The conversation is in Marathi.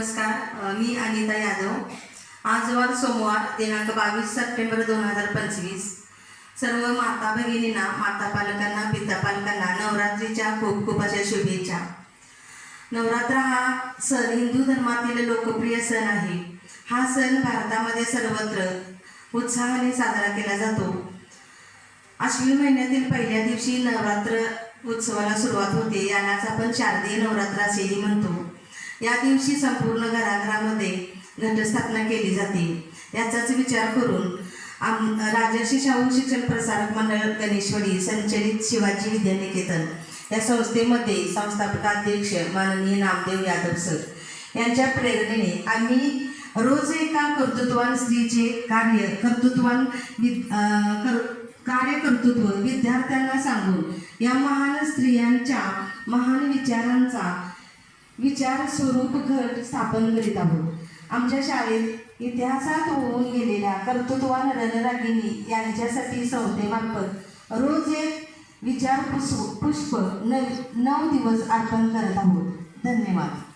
नमस्कार मी अनिता यादव. आज वार सोमवार दिनांक बावीस सप्टेंबर दोन हजार पंचवीस. सर्व माता भगिनींना माता पालकांना पिता पालकांना नवरात्रीच्या खूप खूप अशा शुभेच्छा. नवरात्र हा सण हिंदू धर्मातील लोकप्रिय सण आहे. हा सण भारतामध्ये सर्वत्र उत्साहाने साजरा केला जातो. आश्विन महिन्यातील पहिल्या दिवशी नवरात्र उत्सवाला सुरुवात होते यालाच आपण शारदीय नवरात्र असेही म्हणतो. या दिवशी संपूर्ण घराघरामध्ये घटस्थापना केली जाते. याचाच विचार करून आम राजर्षी शाहू शिक्षण प्रसारक मंडळ गणेश्वरी संचलित शिवाजी विद्यानिकेतन या संस्थेमध्ये संस्थापकाध्यक्ष माननीय नामदेव यादव सर यांच्या प्रेरणेने आम्ही रोज एका कर्तृत्वान स्त्रीचे कार्य कर्तृत्वान विद कर कार्यकर्तृत्व विद्यार्थ्यांना सांगून या महान स्त्रियांच्या महान विचारांचा विचार स्वरूप घट स्थापन करीत आहोत. आमच्या शाळेत इतिहासात होऊन गेलेल्या कर्तृत्वान रणरागिनी यांच्यासाठी संस्थेमार्फत रोज एक विचार पुष्प पुष्प नव नऊ दिवस अर्पण करत आहोत. धन्यवाद.